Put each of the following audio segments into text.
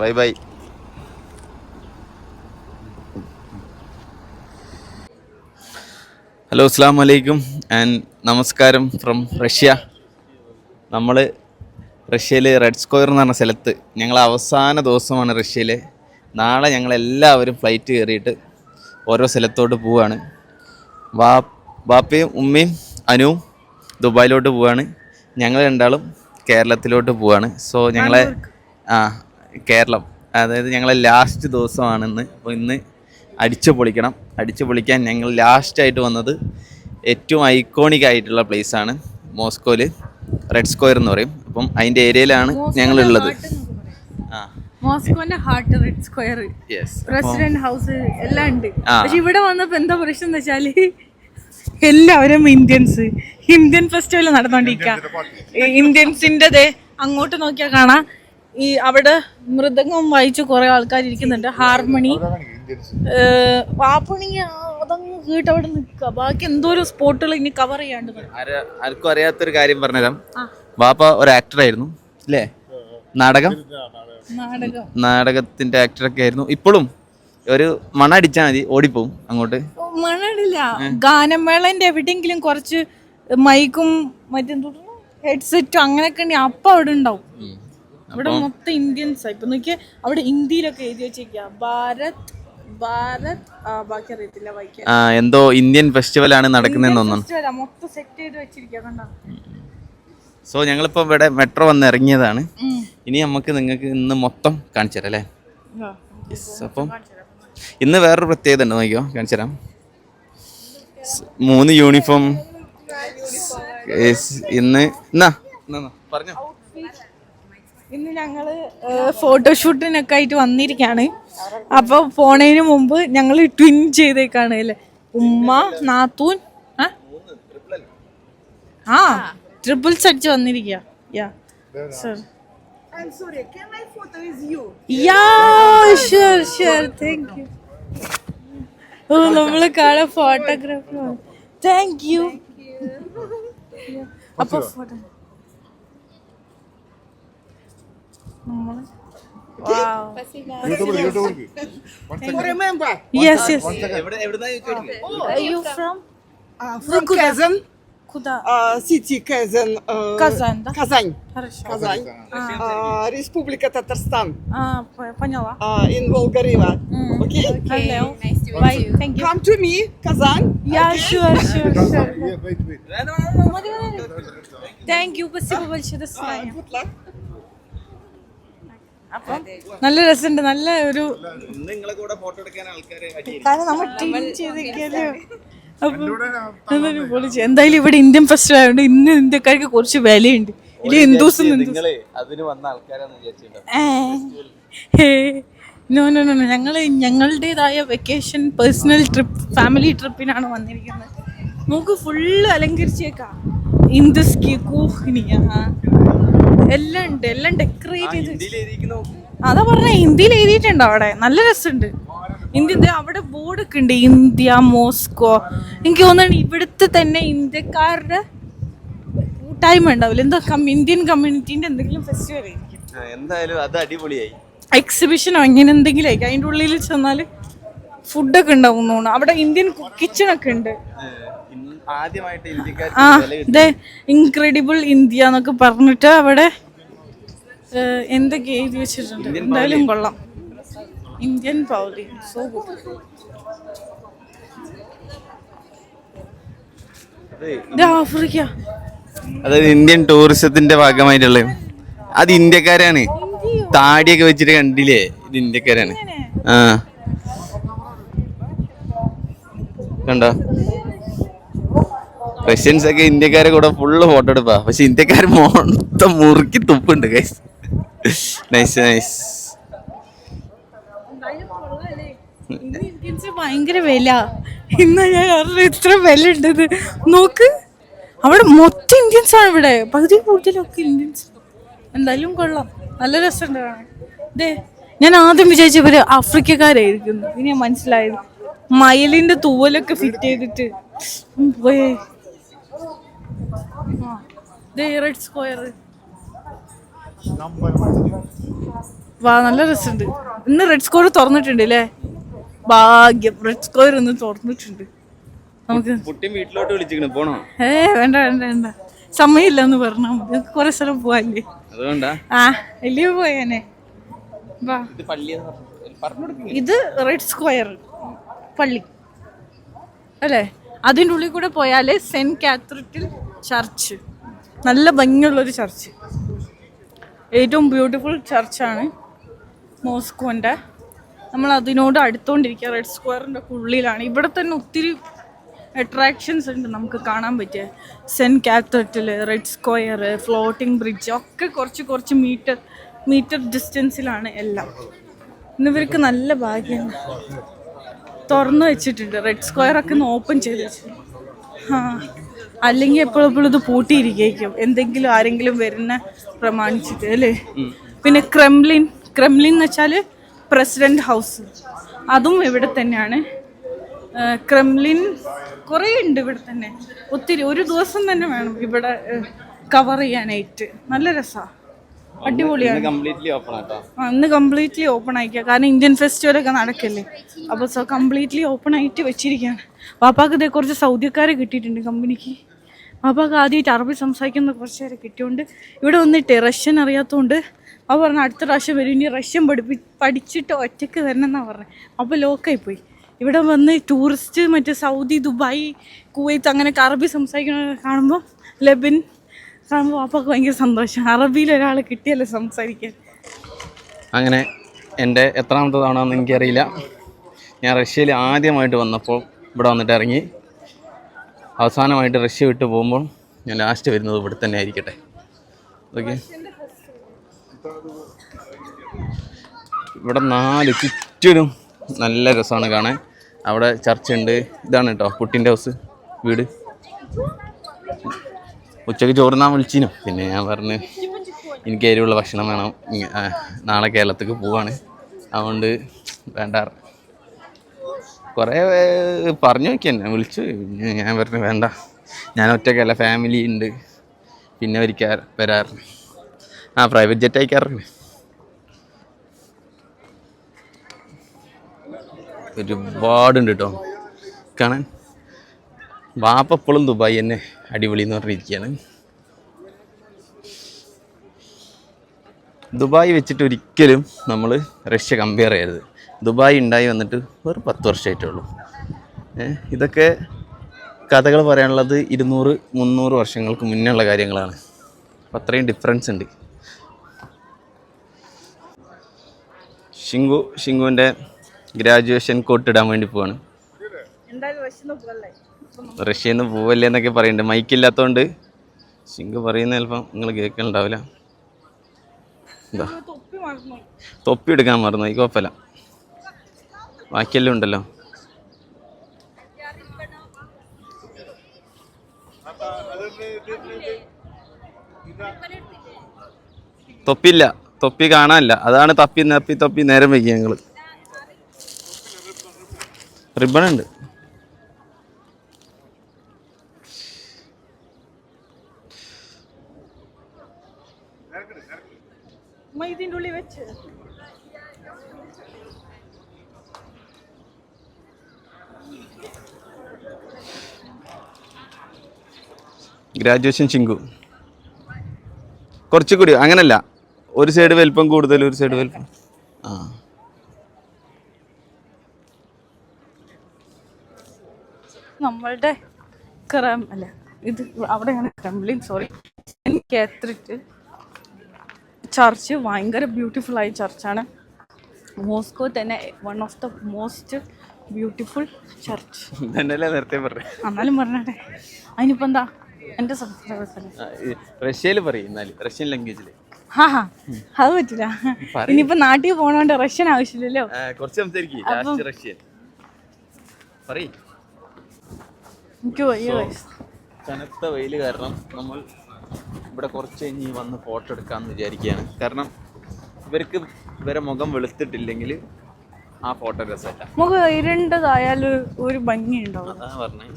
Bye bye. Hello അസ്സാം വലൈക്കും and നമസ്കാരം ഫ്രം റഷ്യ. നമ്മൾ റഷ്യയിലെ റെഡ് സ്ക്വയർ എന്ന് പറഞ്ഞ സ്ഥലത്ത് ഞങ്ങൾ അവസാന ദിവസമാണ് റഷ്യയിലെ. നാളെ ഞങ്ങൾ എല്ലാവരും ഫ്ലൈറ്റ് കയറിയിട്ട് ഓരോ സ്ഥലത്തോട്ട് പോവുകയാണ് വാ ബാപ്പയും ഉമ്മയും അനുവും ദുബായിലോട്ട് പോവുകയാണ് ഞങ്ങൾ രണ്ടാളും കേരളത്തിലോട്ട് പോവുകയാണ് സോ ഞങ്ങളെ ആ കേരളം. അതായത് ഞങ്ങളെ ലാസ്റ്റ് ദിവസമാണെന്ന്. അപ്പോൾ ഇന്ന് അടിച്ചു പൊളിക്കണം. അടിച്ചു പൊളിക്കാൻ ഞങ്ങൾ ലാസ്റ്റായിട്ട് വന്നത് ഏറ്റവും ഐക്കോണിക് ആയിട്ടുള്ള place ആണ് മോസ്കോയിൽ റെഡ് സ്ക്വയർ എന്ന് പറയും. അപ്പം അതിന്റെ ഏരിയയിലാണ് ഞങ്ങളുള്ളത്. ആ. മോസ്കോന്റെ heart red square yes president house എല്ലാം ഉണ്ട്. പക്ഷെ ഇവിടെ വന്നപ്പോ എന്താ പ്രശ്നം എന്ന് വെച്ചാൽ എല്ലാവരും ഇന്ത്യൻസ് ഇന്ത്യൻ ഫെസ്റ്റിവൽ നടന്നോണ്ടിരിക്കുക ഇന്ത്യൻസിന്റെ അങ്ങോട്ട് നോക്കിയാൽ കാണാം. ഈ അവിടെ മൃദംഗം വായിച്ച് കുറെ ആൾക്കാർ ഇരിക്കുന്നുണ്ട്. ഹാർമണി പാപ്പണി അതങ്ങ് കേട്ട് അവിടെ നിൽക്കുക. ബാക്കി എന്തോ ഒരു സ്പോട്ടുകൾ ഇനി കവർ ചെയ്യാണ്ട് ആർക്കും അറിയാത്തൊരു കാര്യം പറഞ്ഞുതരാം. വാപ്പ ഒരു ആക്ടറായിരുന്നു അല്ലേ? നാടകം? നാടകം. നാടകത്തിന്റെ ആക്ടറൊക്കെ ആയിരുന്നു. ഇപ്പോഴും ഒരു മണ അടിച്ചാൽ മതി ഓടിപ്പോവും അങ്ങോട്ട്. മണടില്ല. ഗാനമേളന്റെ എവിടെയെങ്കിലും കുറച്ച് മൈക്കും മറ്റെന്തോ ഹെഡ്സെറ്റും അങ്ങനെയൊക്കെ ഉണ്ടെങ്കിൽ അപ്പൊ അവിടെ ഉണ്ടാവും. അവിടെ മൊത്തം ഇന്ത്യൻസ് ഇപ്പൊ നോക്കിയാ അവിടെ ഇന്ത്യയിലൊക്കെ എഴുതി വെച്ചേക്ക. ഭാരത് ഭാരത് ആ, ബാക്കി അറിയത്തില്ല വായിക്കാൻ ആ, എന്തോ ഇന്ത്യൻ ഫെസ്റ്റിവൽ ആണ് നടക്കുന്നതെന്ന് തോന്നുന്നു. മൊത്തം സെറ്റ് ചെയ്ത് വെച്ചിരിക്കുക കണ്ടോ? സോ ഞങ്ങളിപ്പോൾ ഇവിടെ മെട്രോ വന്ന് ഇറങ്ങിയതാണ് ഇനി നമുക്ക് നിങ്ങൾക്ക് ഇന്ന് മൊത്തം കാണിച്ചു തരാം അല്ലേ? അപ്പം ഇന്ന് വേറൊരു പ്രത്യേകത ഉണ്ട് നോക്കിയോ കാണിച്ചു തരാം. സ് മൂന്ന് യൂണിഫോം ഇന്ന് എന്നാ പറഞ്ഞോ. ഇന്ന് ഞങ്ങൾ ഫോട്ടോഷൂട്ടിനൊക്കെ ആയിട്ട് വന്നിരിക്കുകയാണ് അപ്പൊ പോണതിന് മുമ്പ് ഞങ്ങൾ ട്വിൻ ചെയ്തേക്കാണ് അല്ലേ? ഉമ്മ നാത്തൂൻ ആ? ആ ട്രിപ്പിൾസ് അടിച്ച് വന്നിരിക്കുക ya sir. I'm sorry, can I photo with you? Ya sure sure thank you oh നമ്മൾ കാണാൻ ഫോട്ടോഗ്രാഫർ താങ്ക് യു അപ്പൊ photo Remember. Yes, yes. Oh. Are you from? Uh, from Куда? Kazan. Куда? Uh, city Kazan. Uh, Казань, да? Казань. Хорошо. Казань. А, Республика Татарстан. А, поняла. Uh, in Volgariva. Mm. Okay? okay. Nice to meet Bye. you. Thank you. Come to me, Kazan. Yeah, okay? sure, sure, sure. Thank you. Спасибо большое. До uh, свидания. good luck. അപ്പം നല്ല രസമുണ്ട് നല്ല ഒരു നിങ്ങളെ കൂടെ photo എടുക്കാൻ ആൾക്കാരെ കാരണം നമ്മൾ ടീം പൊളിച്ചു. എന്തായാലും ഇവിടെ ഇന്ത്യൻ ഫെസ്റ്റിവൽ ആയതുകൊണ്ട് ഇന്ന് ഇന്ത്യക്കാർക്ക് കുറച്ച് വിലയുണ്ട്. ഇനി ഹിന്ദുസും നോ നോ നോ ഞങ്ങൾ ഞങ്ങളുടേതായ വെക്കേഷൻ പേഴ്സണൽ ട്രിപ്പ് ഫാമിലി ട്രിപ്പിനാണ് വന്നിരിക്കുന്നത്. നമുക്ക് ഫുള്ള് അലങ്കരിച്ചേക്കാം. ഇന്ദുസ്കി കൂഹ്നിയ എല്ലാം ഉണ്ട് എല്ലാം ഡെക്കറേറ്റ് ചെയ്ത് അതാ പറഞ്ഞ ഹിന്ദിയിൽ എഴുതിയിട്ടുണ്ട് അവിടെ. നല്ല രസമുണ്ട്. ഇന്ത്യ അവിടെ ബോർഡൊക്കെ ഉണ്ട് ഇന്ത്യ മോസ്കോ. എനിക്ക് തോന്നുന്നു ഇവിടുത്തെ തന്നെ ഇന്ത്യക്കാരുടെ കൂട്ടായ്മ ഉണ്ടാവില്ല? എന്തോ ഇന്ത്യൻ കമ്മ്യൂണിറ്റീന്റെ എന്തെങ്കിലും ഫെസ്റ്റിവൽ ആയിരിക്കും. എന്തായാലും അത് അടിപൊളിയായി. എക്സിബിഷനോ അങ്ങനെ എന്തെങ്കിലും ആയിരിക്കും. അതിന്റെ ഉള്ളിൽ ചെന്നാൽ ഫുഡൊക്കെ ഉണ്ടാവും തോന്നുന്നു. അവിടെ ഇന്ത്യൻ കിച്ചൺ ഒക്കെ ഉണ്ട്. ആ ഇതേ ഇൻക്രെഡിബിൾ ഇന്ത്യ എന്നൊക്കെ പറഞ്ഞിട്ട് അവിടെ എന്തൊക്കെ എഴുതി വെച്ചിട്ടുണ്ട്. എന്തായാലും കൊള്ളാം. ഇന്ത്യൻ പൗലി. സോ ഗുഡ് ഇത് ആഫ്രിക്ക. അതായത് ഇന്ത്യൻ ടൂറിസത്തിന്റെ ഭാഗമായിട്ടുള്ള അത് ഇന്ത്യക്കാരാണ്. താടിയൊക്കെ വെച്ചിട്ട് കണ്ടില്ലേ? ഇത് ഇന്ത്യക്കാരാണ്. ആ. കണ്ടോ? റഷ്യൻസ് ഒക്കെ ഇന്ത്യക്കാരെ കൂടെ ഫുള്ള് ഫോട്ടോ എടുപ്പാ. പക്ഷെ ഇന്ത്യക്കാർ മൊത്തം മുറുക്കി തുപ്പുണ്ട് ഗൈസ് നൈസ് നൈസ് ഭയങ്കര വില. ഇന്ന് ഞാൻ കാരണം ഇത്ര വില ഉണ്ടത് നോക്ക്. അവിടെ മൊത്തം ഇന്ത്യൻസ് ആണ് ഇവിടെ. പകുതി കൂടുതലൊക്കെ ഇന്ത്യൻസ്. എന്തായാലും കൊള്ളാം. നല്ല രസമുണ്ട് ദേ ഞാൻ ആദ്യം വിചാരിച്ച ഇവർ ആഫ്രിക്കക്കാരായിരിക്കുന്നു. ഇനി മനസ്സിലായത് മയിലിന്റെ തൂവലൊക്കെ ഫിറ്റ് ചെയ്തിട്ട്. പോയേ. റെഡ് സ്ക്വയർ വാ നല്ല രസമുണ്ട്. ഇന്ന് റെഡ് സ്കോർ തുറന്നിട്ടുണ്ട് അല്ലേ ഭാഗ്യം. റെഡ് സ്കോർ ഇന്ന് തുറന്നിട്ടുണ്ട്. നമുക്ക് വീട്ടിലോട്ട് വിളിച്ചിരിക്കണ് പോണോ? ഏ വേണ്ട വേണ്ട വേണ്ട. സമയമില്ല എന്ന് പറഞ്ഞാൽ മതി കുറെ സ്ഥലം പോവാല്ലേ? അതുകൊണ്ടാ. ആ വലിയ പോയേനെ? വാ. ഇത് പള്ളി പറഞ്ഞു ഇത് റെഡ് സ്ക്വയർ പള്ളി. അല്ലേ? അതിന്റെ ഉള്ളിൽ കൂടെ പോയാൽ സെന്റ് കാത്തറിറ്റിൽ ചർച്ച്. നല്ല ഭംഗിയുള്ളൊരു ചർച്ച്. ഏറ്റവും ബ്യൂട്ടിഫുൾ ചർച്ചാണ് മോസ്കോന്റെ. നമ്മൾ അതിനോട് അടുത്തോണ്ടിരിക്കുക റെഡ് സ്ക്വയറിന്റെ ഉള്ളിലാണ്. ഇവിടെ തന്നെ ഒത്തിരി അട്രാക്ഷൻസ് ഉണ്ട് നമുക്ക് കാണാൻ പറ്റിയ. Saint cathedral red square floating bridge ഒക്കെ കുറച്ച് കുറച്ച് മീറ്റർ മീറ്റർ ഡിസ്റ്റൻസിലാണ് എല്ലാം. ഇന്നിവർക്ക് നല്ല ഭാഗ്യമാണ്. തുറന്നു വെച്ചിട്ടുണ്ട്. റെഡ് സ്ക്വയർ ഒക്കെ ഒന്ന് ഓപ്പൺ ചെയ്ത് വെച്ചിട്ടുണ്ട്. ആ അല്ലെങ്കിൽ എപ്പോഴും എപ്പോഴും ഇത് പൂട്ടിയിരിക്കും. എന്തെങ്കിലും ആരെങ്കിലും വരുന്ന പ്രമാണിച്ചിട്ട് അല്ലേ? പിന്നെ ക്രെംലിൻ. ക്രെംലിൻ എന്ന് വെച്ചാൽ പ്രസിഡന്റ് ഹൗസ്. അതും ഇവിടെ തന്നെയാണ്. ക്രെംലിൻ കുറേ ഉണ്ട് ഇവിടെ തന്നെ. ഒത്തിരി ഒരു ദിവസം തന്നെ വേണം ഇവിടെ കവർ ചെയ്യാനായിട്ട്. നല്ല രസമാണ് അടിപൊളിയാണ്. ഇന്ന് കംപ്ലീറ്റ്ലി ഓപ്പൺ ആയിക്കുക കാരണം ഇന്ത്യൻ ഫെസ്റ്റിവൽ ഒക്കെ നടക്കല്ലേ? അപ്പോൾ സോ കംപ്ലീറ്റ്ലി ഓപ്പൺ ആയിട്ട് വെച്ചിരിക്കുകയാണ് പാപ്പാക്ക് ഇതേ കുറച്ച് സൗദിക്കാരെ കിട്ടിയിട്ടുണ്ട് കമ്പനിക്ക് പാപ്പാക്ക് ആദ്യമായിട്ട് അറബി സംസാരിക്കുന്ന കുറച്ച് പേരെ കിട്ടിയോണ്ട് ഇവിടെ വന്നിട്ട് റഷ്യൻ അറിയാത്തതുകൊണ്ട് അവ പറഞ്ഞു അടുത്ത പ്രാവശ്യം വരും. ഇനി റഷ്യൻ പഠിപ്പി പഠിച്ചിട്ട് ഒറ്റയ്ക്ക് വരണം എന്നാണ് പറഞ്ഞത് അപ്പോൾ ലോക്കായി പോയി. ഇവിടെ വന്ന് ടൂറിസ്റ്റ് മറ്റേ സൗദി ദുബായ് കുവൈത്ത് അങ്ങനെയൊക്കെ അറബി സംസാരിക്കണ കാണുമ്പോൾ ലബിൻ കാണുമ്പോൾ പാപ്പാക്ക് ഭയങ്കര സന്തോഷം. അറബിയിൽ ഒരാൾ കിട്ടിയല്ലേ സംസാരിക്കാൻ. അങ്ങനെ എന്റെ എത്രാമത്തെ തവണ എനിക്കറിയില്ല. ഞാൻ റഷ്യയിൽ ആദ്യമായിട്ട് വന്നപ്പോൾ ഇവിടെ വന്നിട്ട് ഇറങ്ങി. അവസാനമായിട്ട് റഷ്യ വിട്ട് പോകുമ്പോൾ ഞാൻ ലാസ്റ്റ് വരുന്നത് ഇവിടെ തന്നെ ആയിരിക്കട്ടെ. ഓക്കെ ഇവിടെ നാല് ചുറ്റിനും നല്ല രസമാണ് കാണാൻ. അവിടെ ചർച്ച ഉണ്ട് ഇതാണ് കേട്ടോ പുട്ടിന്റെ ഹൗസ് വീട്. ഉച്ചയ്ക്ക് ചോറുന്നാൻ വിളിച്ചിനു. പിന്നെ ഞാൻ പറഞ്ഞ് എനിക്ക് എരിവുള്ള ഭക്ഷണം വേണം. നാളെ കേരളത്തേക്ക് പോവാണ്. അതുകൊണ്ട് വേണ്ട കുറേ പറഞ്ഞു നോക്കി വിളിച്ചു. ഞാൻ പറഞ്ഞു വേണ്ട. ഞാൻ ഒറ്റയ്ക്കല്ല ഫാമിലി ഉണ്ട്. പിന്നെ ഒരിക്കൽ വരാറ്. ആ പ്രൈവറ്റ് ജെറ്റ് അയക്കാറുണ്ട് ഒരുപാടുണ്ട് കേട്ടോ കാണാൻ. വാപ്പ എപ്പോഴും ദുബായി തന്നെ അടിപൊളി എന്ന് പറഞ്ഞിരിക്കുകയാണ് ദുബായ് വെച്ചിട്ട് ഒരിക്കലും നമ്മൾ റഷ്യ കമ്പയർ ചെയ്യരുത്. ദുബായ് ഉണ്ടായി വന്നിട്ട് ഒരു പത്ത് വർഷമായിട്ടേ ഉള്ളൂ ഇതൊക്കെ കഥകൾ പറയാനുള്ളത് ഇരുന്നൂറ് മുന്നൂറ് വർഷങ്ങൾക്ക് മുന്നേ ഉള്ള കാര്യങ്ങളാണ്. അപ്പം അത്രയും ഡിഫറൻസ് ഉണ്ട്. ഷിങ്കു ഷിങ്കുവിന്റെ ഗ്രാജുവേഷൻ കോട്ട് ഇടാൻ വേണ്ടി പോവാണ്. റഷ്യയിൽ നിന്ന് പോവല്ലേ? എന്നൊക്കെ പറയുന്നുണ്ട്. മൈക്കില്ലാത്തതുകൊണ്ട് ഷിങ്കു പറയുന്ന ചിലപ്പം നിങ്ങൾ കേൾക്കലുണ്ടാവില്ല. എന്താ തൊപ്പി എടുക്കാൻ മറന്നു ഈ കുഴപ്പമില്ല. ബാക്കിയെല്ലാം ഉണ്ടല്ലോ. തൊപ്പില്ല തൊപ്പി കാണാനില്ല. അതാണ് തപ്പി തപ്പി തൊപ്പി നേരം വൈകി ഞങ്ങൾ റിബൺ ഉണ്ട് അമ്മ ഇതിന്റെ ഉള്ളിൽ വെച്ച് ഗ്രാജുവേഷൻ ചിങ്കു. കുറച്ച് കൂടി അങ്ങനല്ല. ഒരു സൈഡ് വലിപ്പം കൂടുതൽ ഒരു സൈഡ് വലിപ്പം. ആ. നമ്മളുടെ ക്രം അല്ല ഇത് അവിടെയാണ് ക്രംലിൻ സോറി കാത്തറിറ്റ് ചർച്ച് ഭയങ്കര ബ്യൂട്ടിഫുൾ ആയ ചർച്ചാണ്. മോസ്കോ തന്നെ one of the most beautiful church പറഞ്ഞു. എന്നാലും പറഞ്ഞാട്ടെ. അതിനിപ്പോൾ എന്താ? സംസ്കാരത്തിൽ റഷ്യയിൽ പറയും എന്നാലും റഷ്യൻ ലാംഗ്വേജിൽ അത് പറ്റില്ല. ഇനിയിപ്പോ നാട്ടിൽ പോണോണ്ട് റഷ്യൻ ആവശ്യമില്ലല്ലോ. കുറച്ച് സംസാരിക്കും. റഷ്യൻ. പറയ്. കനത്ത വെയിൽ കാരണം നമ്മൾ ഇവിടെ കുറച്ച് കഴിഞ്ഞ് വന്ന് ഫോട്ടോ എടുക്കാമെന്ന് വിചാരിക്കുകയാണ് കാരണം ഇവർക്ക് ഇവരെ മുഖം വെളുത്തിട്ടില്ലെങ്കിൽ ആ ഫോട്ടോ രസമല്ല മുഖം ഇരുണ്ടതായാൽ ഒരു ഭംഗി ഉണ്ടാവും അതാണ് പറഞ്ഞത്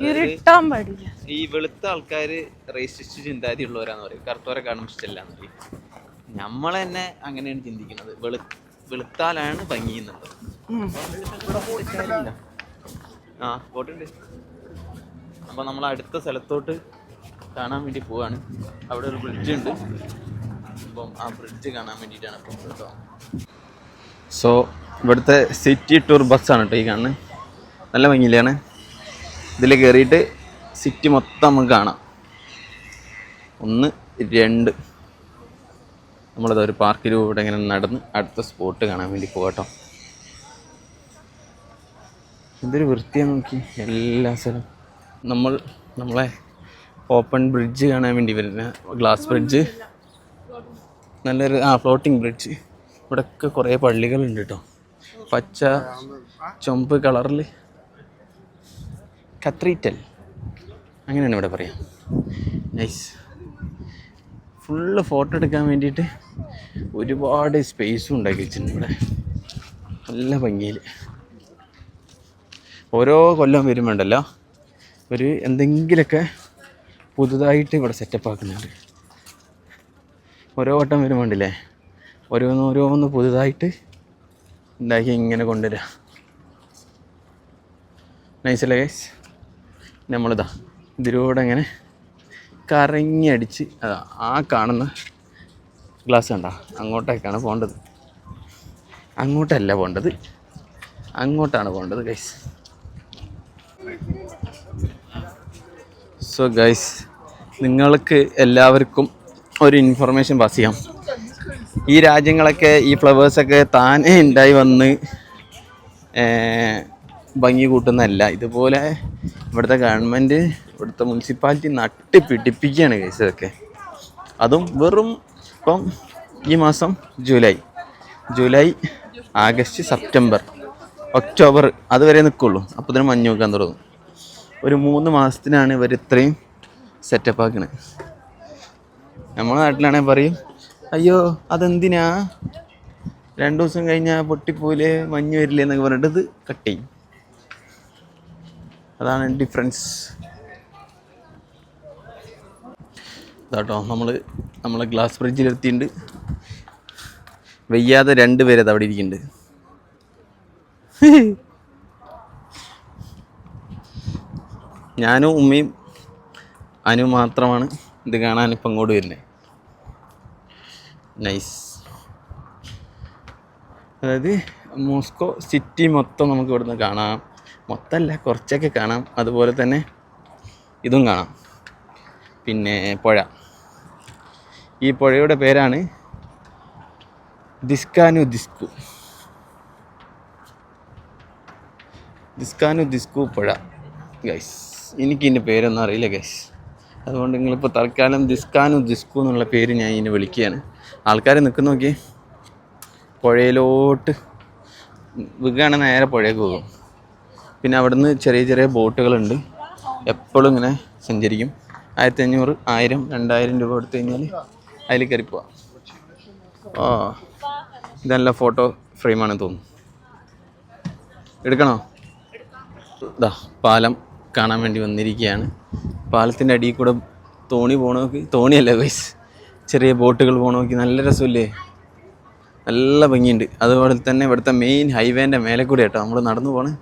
ഇരുട്ടാൻ പാടില്ല. ഈ വെളുത്ത ആൾക്കാര് റേസിസ്റ്റ് ചിന്താഗതി ഉള്ളവരാന്ന് പറയും കറുത്തവരെ കാണാൻ ഇഷ്ടമല്ല എന്ന് പറയും. നമ്മൾ തന്നെ അങ്ങനെയാണ് ചിന്തിക്കുന്നത്. വെളു വെളുത്താലാണ് ഭംഗി എന്നുള്ളത്. ആ പോട്ടുണ്ട്. അപ്പൊ നമ്മൾ അടുത്ത സ്ഥലത്തോട്ട് കാണാൻ വേണ്ടി പോവാണ്. അവിടെ ഒരു ബ്രിഡ്ജ് ഉണ്ട്. അപ്പം ആ ബ്രിഡ്ജ് കാണാൻ വേണ്ടിയിട്ടാണ് ഇപ്പം കേട്ടോ. സോ ഇവിടുത്തെ സിറ്റി ടൂർ ബസ്സാണ് കേട്ടോ ഈ കാണുന്നത് നല്ല ഭംഗിയിലാണ്. ഇതിൽ കയറിയിട്ട് സിറ്റി മൊത്തം നമുക്ക് കാണാം. ഒന്ന് രണ്ട്. നമ്മളത് ഒരു പാർക്കിലൂടെ ഇങ്ങനെ നടന്ന് അടുത്ത സ്പോട്ട് കാണാൻ വേണ്ടി പോകട്ടോ എന്തൊരു വൃത്തിയാണ് നോക്കി. എല്ലാ സ്ഥലവും. നമ്മൾ നമ്മളെ ഓപ്പൺ ബ്രിഡ്ജ് കാണാൻ വേണ്ടി വരുന്ന ഗ്ലാസ് ബ്രിഡ്ജ്. നല്ലൊരു ആ ഫ്ലോട്ടിംഗ് ബ്രിഡ്ജ്. ഇവിടെയൊക്കെ കുറേ പള്ളികളുണ്ട് കേട്ടോ പച്ച ചുമപ്പ് കളറിൽ കത്രീറ്റൽ. അങ്ങനെയാണ് ഇവിടെ പറയാം. നൈസ് ഫുള്ള് ഫോട്ടോ എടുക്കാൻ വേണ്ടിയിട്ട് ഒരുപാട് സ്പേസും ഉണ്ടാക്കി വെച്ചിട്ടുണ്ട് ഇവിടെ. നല്ല ഭംഗിയിൽ ഓരോ കൊല്ലം വരുമ്പോണ്ടല്ലോ ഒരു എന്തെങ്കിലുമൊക്കെ പുതുതായിട്ട് ഇവിടെ സെറ്റപ്പ് ആക്കുന്നുണ്ട്. ഓരോ വട്ടം വരുമ്പോണ്ടില്ലേ ഓരോന്ന് ഓരോന്ന് പുതുതായിട്ട് ഉണ്ടാക്കി ഇങ്ങനെ കൊണ്ടുവരിക നൈസല്ലേ ഗൈസ് നമ്മളിതാ ഇതിലൂടെ ഇങ്ങനെ കറങ്ങി അടിച്ച് അതാ ആ കാണുന്ന ഗ്ലാസ് കണ്ട അങ്ങോട്ടേക്കാണ് പോകേണ്ടത് അങ്ങോട്ടല്ല പോകേണ്ടത് അങ്ങോട്ടാണ് പോകേണ്ടത് ഗൈസ് സോ ഗൈസ് നിങ്ങൾക്ക് എല്ലാവർക്കും ഒരു ഇൻഫർമേഷൻ പാസ് ചെയ്യാം. ഈ രാജ്യങ്ങളൊക്കെ ഈ ഫ്ലവേഴ്സൊക്കെ താനേ ഉണ്ടായി വന്ന് ഭംഗി കൂട്ടുന്നതല്ല. ഇതുപോലെ ഇവിടുത്തെ ഗവൺമെന്റ് ഇവിടുത്തെ മുനിസിപ്പാലിറ്റി നട്ടിപ്പിടിപ്പിക്കുകയാണ് കേസ് ഇതൊക്കെ. അതും വെറും ഇപ്പം ഈ മാസം July. July August September October അതുവരെ നിൽക്കുള്ളൂ അപ്പോൾ ഇതിന് മഞ്ഞ് വെക്കാൻ തുടങ്ങും. ഒരു മൂന്ന് മാസത്തിനാണ് ഇവർ ഇത്രയും സെറ്റപ്പ് ആക്കണത് നമ്മുടെ നാട്ടിലാണെങ്കിൽ പറയും അയ്യോ അതെന്തിനാ? രണ്ട് ദിവസം കഴിഞ്ഞാൽ പൊട്ടിപ്പോയില്ലേ മഞ്ഞ് വരില്ലേ എന്നൊക്കെ പറഞ്ഞിട്ട് ഇത് കട്ട് ചെയ്യും. അതാണ് ഡിഫറൻസ് ഇതാട്ടോ നമ്മൾ നമ്മളെ ഗ്ലാസ് ബ്രിഡ്ജിലെത്തിയിട്ടുണ്ട് വെയ്യാതെ രണ്ട് പേര് അത് അവിടെ ഇരിക്കുന്നുണ്ട്. ഞാനും ഉമ്മയും അനു മാത്രമാണ് ഇത് കാണാൻ ഇപ്പം അങ്ങോട്ട് വരുന്നത് നൈസ് അതായത് മോസ്കോ സിറ്റി മൊത്തം നമുക്ക് ഇവിടുന്ന് കാണാം. മൊത്തമല്ല കുറച്ചൊക്കെ കാണാം. അതുപോലെ തന്നെ ഇതും കാണാം. പിന്നെ പുഴ. ഈ പുഴയുടെ പേരാണ് ദിസ്കാനു ദിസ്കു. ദിസ്കാനു ദിസ്കു പുഴ. ഗൈസ് എനിക്ക് പേരൊന്നും അറിയില്ല ഗൈസ് അതുകൊണ്ട് നിങ്ങളിപ്പോൾ തൽക്കാലം ദിസ്കാനു ദിസ്കു എന്നുള്ള പേര് ഞാൻ ഇതിനെ വിളിക്കുകയാണ്. ആൾക്കാർ നിൽക്കുന്ന നോക്കി പുഴയിലോട്ട്. വിൽക്കുകയാണെങ്കിൽ നേരെ പുഴയ്ക്ക് പോകും. പിന്നെ അവിടുന്ന് ചെറിയ ചെറിയ ബോട്ടുകളുണ്ട്. എപ്പോഴും ഇങ്ങനെ സഞ്ചരിക്കും. ആയിരത്തി അഞ്ഞൂറ് ആയിരം രണ്ടായിരം രൂപ കൊടുത്തു കഴിഞ്ഞാൽ അതിൽ കയറി പോവാം. ഓ ഇതല്ല ഫോട്ടോ ഫ്രെയിമാണെന്ന് തോന്നുന്നു. എടുക്കണോ? ഇതാ പാലം കാണാൻ വേണ്ടി വന്നിരിക്കുകയാണ്. പാലത്തിന്റെ അടിയിൽ കൂടെ തോണി പോകണമെങ്കിൽ തോണിയല്ല വൈസ് ചെറിയ ബോട്ടുകൾ പോകണമെങ്കിൽ നല്ല രസമില്ലേ? നല്ല ഭംഗിയുണ്ട്. അതുപോലെ തന്നെ ഇവിടുത്തെ മെയിൻ ഹൈവേന്റെ മേലെ കൂടെ കേട്ടോ നമ്മൾ നടന്നു അയ്യോ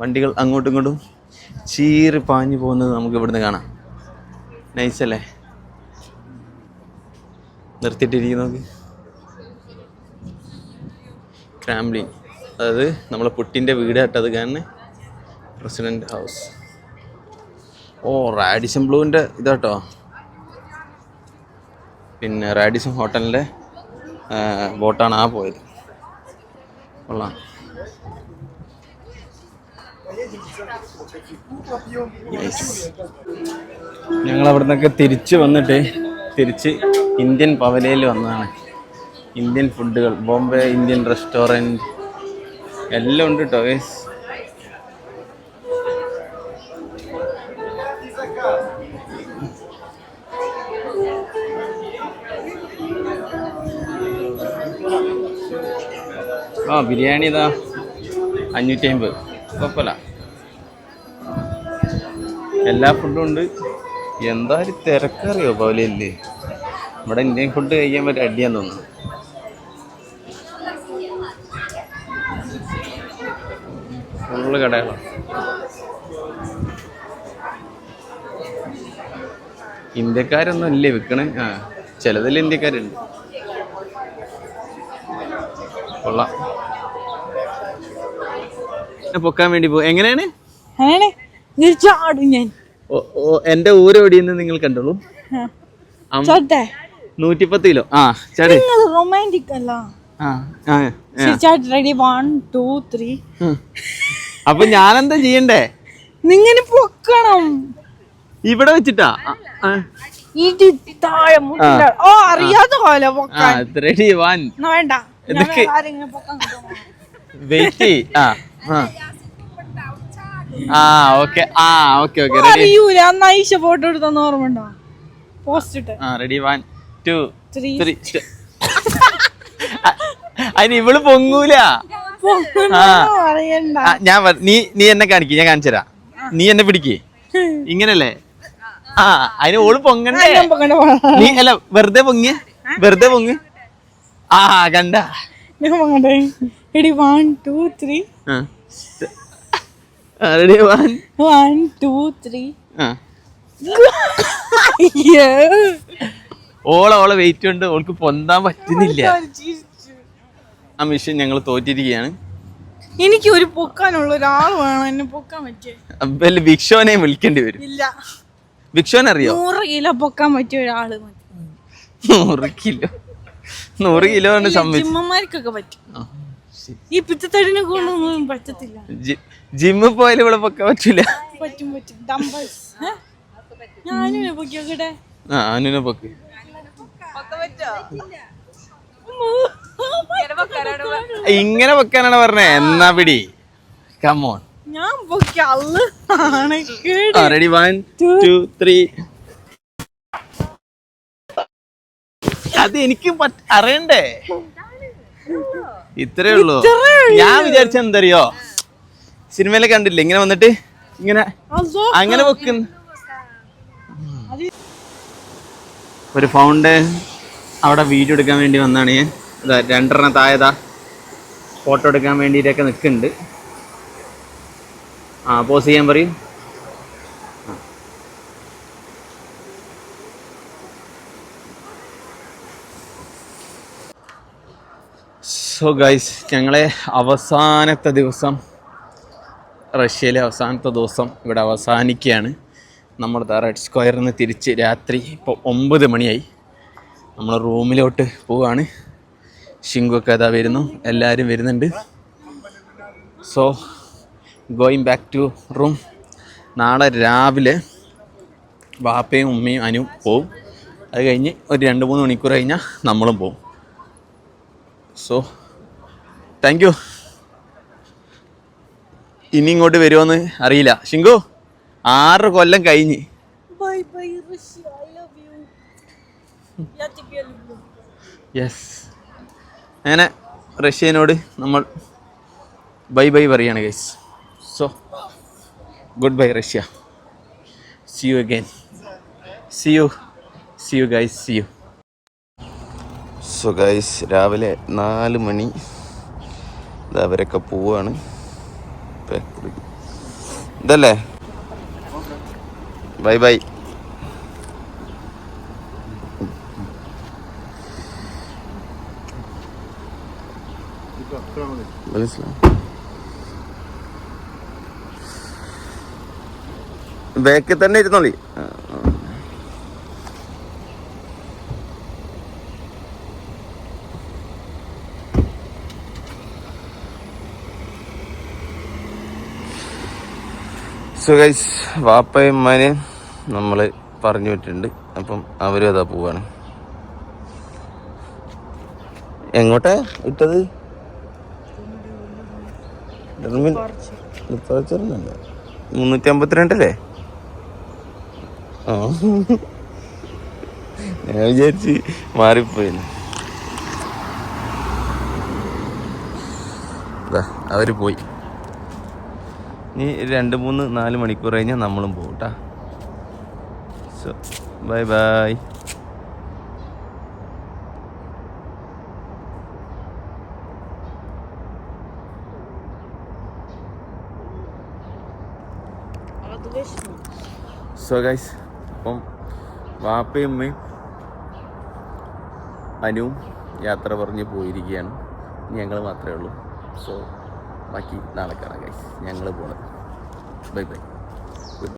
വണ്ടികൾ അങ്ങോട്ടും ഇങ്ങോട്ടും ചീറി പാഞ്ഞു പോകുന്നത് നമുക്ക് ഇവിടുന്ന് കാണാം. നൈസല്ലേ നിർത്തിയിട്ടിരിക്കുന്നു നോക്ക്. അതായത് നമ്മളെ പുട്ടിന്റെ വീട് കേട്ടത് കാരണം പ്രസിഡന്റ് ഹൗസ് ഓ റാഡിസൺ ബ്ലൂവിന്റെ ഇതാട്ടോ. പിന്നെ റാഡിസൺ ഹോട്ടലിന്റെ ബോട്ടാണ് ആ പോയത്. കൊള്ളാം. ഞങ്ങൾ അവിടെ നിന്നൊക്കെ തിരിച്ച് വന്നിട്ട് തിരിച്ച് ഇന്ത്യൻ പവലയിൽ വന്നതാണ്. ഇന്ത്യൻ ഫുഡുകൾ ബോംബെ ഇന്ത്യൻ റെസ്റ്റോറന്റ് എല്ലാം ഉണ്ട് കേട്ടോ ഗൈസ് ആ ബിരിയാണി ഇതാ അഞ്ഞൂറ്റി അമ്പത്. കുഴപ്പമില്ല എല്ലാ ഫുഡും ഉണ്ട്. എന്താ ഒരു തിരക്കറിയോ പോലെയല്ലേ ഇവിടെ ഇന്ത്യൻ ഫുഡ് കഴിക്കാൻ പറ്റിയ അടിയാന്ന് തോന്നുന്നു. ഫുള്ള് കടകളാണ് ഇന്ത്യക്കാരൊന്നും ഇല്ലേ വിൽക്കണേ ആ ചിലതിൽ ഇന്ത്യക്കാരുണ്ട്. കൊള്ളാം. പൊക്കാൻ വേണ്ടി പോ എങ്ങനെയാണ്? ചാടും ഞാൻ എന്റെ ഊര് എവിടെയെന്ന് നിങ്ങൾ കണ്ടോളൂ. നൂറ്റിപ്പത്ത് കിലോ. ആ ചാട്. നിങ്ങൾ റൊമാന്റിക് അല്ല. റെഡി വൺ ടു ത്രീ ഉം. അപ്പൊ ഞാനെന്താ ചെയ്യണ്ടേ? നിങ്ങനെ പൊക്കണം. ഇവിടെ വെച്ചിട്ടാ. താഴെ ഓ അറിയാത്ത പോലെ റെഡി വൺ വേണ്ട. വെയിറ്റ് ആ. ആ ഓക്കെ. ആ ഓക്കെ ഓക്കെ. റെഡി അറിയൂല. അന്ന് ഐഷ ഫോട്ടോ എടുത്തെന്ന് ഓർമ്മ ഉണ്ടോ പോസ്റ്റ് ഇട്ട്. ആ ready one two three three അതിന് ഇവൾ പൊങ്ങൂല. ആ. അറിയണ്ട. ആ, ഞാൻ വ- നീ നീ എന്നെ കാണിക്ക്. ഞാൻ കാണിച്ചു തരാം നീ എന്നെ പിടിക്ക്. ഇങ്ങനല്ലേ? ആ അതിന് ഓൾ പൊങ്ങണ്ടേ? ഞാൻ പൊക്കണ്ട പോണ. നീ അല്ല വെറുതെ പൊങ്ങി. വെറുതെ പൊങ്ങ്. ആ കണ്ട. ഞാൻ പൊങ്ങട്ടെ എടി one two three ready one one two three ഓള ഓളെ വെയിറ്റ് ഉണ്ട്. ഓൾക്ക് പൊന്താൻ പറ്റുന്നില്ല. ആ മിഷൻ ഞങ്ങൾ തോറ്റിരിക്കുകയാണ് എനിക്ക് ഒരു പൊക്കാനുള്ള ഒരാൾ വേണം. എന്നെ പൊക്കാൻ പറ്റിയ? ബിക്ഷോനെ വിളിക്കേണ്ടി വരും. ഇല്ല. ബിക്ഷോനെ അറിയോ നൂറ് കിലോ പൊക്കാൻ പറ്റിയ ഒരാൾ നൂറ് കിലോ. നൂറ് കിലോ സമ്മതിച്ചു ചിമ്മന്മാർക്കൊക്കെ പറ്റും. ഈ പിത്തത്തടിനെ കൊണ്ടൊന്നും പറ്റത്തില്ല. ജി- ജിമ്മിൽ പോയാലും ഇവിടെ പൊക്കാൻ പറ്റൂല. പറ്റും പറ്റും. ഡംബൽസ് ഞാനും പൊക്കിയോക്കട്ടെ ആ പൊക്ക്. ഇങ്ങനെ പൊക്കാനാണ് പറഞ്ഞേ. എന്നാ പിടി. കമോൺ ഞാൻ റെഡി വൺ ടു ത്രീ അത് എനിക്ക് അറിയണ്ടേ? ഇത്രേ ഉള്ളൂ. ഞാൻ വിചാരിച്ച എന്തറിയോ? സിനിമയിലെ കണ്ടില്ല ഇങ്ങനെ വന്നിട്ട് ഇങ്ങനെ അങ്ങനെ വെക്കുന്ന. ഒരു ഫൗണ്ട് അവിടെ വീഡിയോ എടുക്കാൻ വേണ്ടി വന്നാണ്. ഞാൻ ഇതാ രണ്ടെണ്ണം താഴെതാ. ഫോട്ടോ എടുക്കാൻ വേണ്ടിയിട്ടൊക്കെ നിൽക്കുന്നുണ്ട്. ആ പോസ് ചെയ്യാൻ പറയും. സോ ഗൈസ് ഞങ്ങളെ അവസാനത്തെ ദിവസം റഷ്യയിലെ അവസാനത്തെ ദിവസം ഇവിടെ അവസാനിക്കുകയാണ്. നമ്മൾ റെഡ് സ്ക്വയറിൽ നിന്ന് തിരിച്ച് രാത്രി ഇപ്പോൾ ഒമ്പത് മണിയായി. നമ്മൾ റൂമിലോട്ട് പോവാണ്. ഷിങ്കൊക്കെ അതാ വരുന്നു എല്ലാവരും വരുന്നുണ്ട്. So going back to room നാളെ രാവിലെ വാപ്പയും ഉമ്മയും അനു പോവും. അത് കഴിഞ്ഞ് ഒരു രണ്ട് മൂന്ന് മണിക്കൂർ കഴിഞ്ഞാൽ നമ്മളും പോവും. സോ താങ്ക് യു ഇനി ഇങ്ങോട്ട് വരുമോന്ന് അറിയില്ല. ശിങ്കു ആറ് കൊല്ലം കഴിഞ്ഞ്. യെസ് അങ്ങനെ റഷ്യനോട് നമ്മൾ ബൈ ബൈ പറയാണ് guys so good bye Russia see you again see you see you guys see you so guys രാവിലെ നാല് മണി അവരൊക്കെ പോവാണ്. ഇതല്ലേ? Bye bye. ബാക്കിൽ തന്നെ ഇരുന്നോളി. സോ ഗൈസ് വാപ്പയും നമ്മൾ പറഞ്ഞു വിട്ടിട്ടുണ്ട്. അപ്പം അവരും അതാ പോവാണ്. എങ്ങോട്ടാ ഇട്ടത്? മുന്നൂറ്റി അമ്പത്തിരണ്ടല്ലേ ആ. ഞാൻ വിചാരിച്ച് മാറിപ്പോയി അവർ പോയി. ഇനി രണ്ട് മൂന്ന് നാല് മണിക്കൂർ കഴിഞ്ഞാൽ നമ്മളും പോകും കേട്ടോ so bye bye so guys അപ്പം വാപ്പയും അമ്മയും അനുവും യാത്ര പറഞ്ഞ് പോയിരിക്കുകയാണ്. ഞങ്ങൾ മാത്രമേ ഉള്ളൂ. സോ ബാക്കി നാളെ കാണാം ഗൈസ് ഞങ്ങൾ പോണത്. Bye bye.